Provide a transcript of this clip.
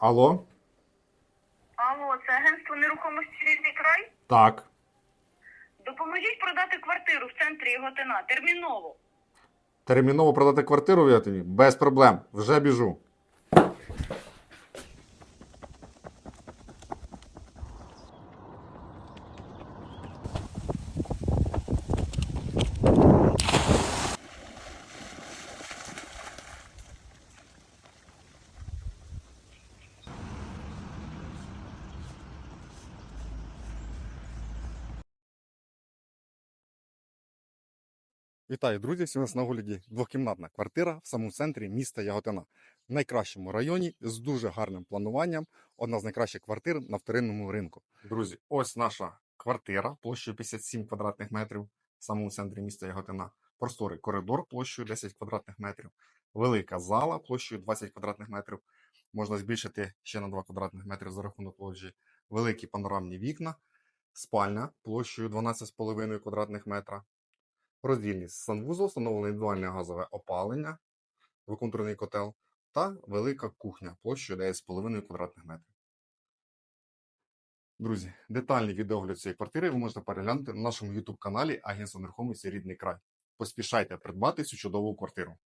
Алло? Алло, це агентство нерухомості рідний край? Так. Допоможіть продати квартиру в центрі Яготина. Терміново. Терміново продати квартиру в Ятині? Без проблем. Вже біжу. Вітаю, друзі! Сьогодні нас на огляді двокімнатна квартира в самому центрі міста Яготина. В найкращому районі з дуже гарним плануванням. Одна з найкращих квартир на вторинному ринку. Друзі, ось наша квартира площею 57 квадратних метрів в самому центрі міста Яготина. Просторий коридор площею 10 квадратних метрів. Велика зала площею 20 квадратних метрів. Можна збільшити ще на 2 квадратних метри за рахунок лоджії. Великі панорамні вікна, спальня площею 12,5 квадратних метра. Роздільний санвузол, встановлене індивідуальне газове опалення, виконтурний котел та велика кухня площею 9,5 квадратних метрів. Друзі, детальний відеогляд цієї квартири ви можете переглянути на нашому YouTube каналі Агентство нерухомості Рідний край. Поспішайте придбати цю чудову квартиру.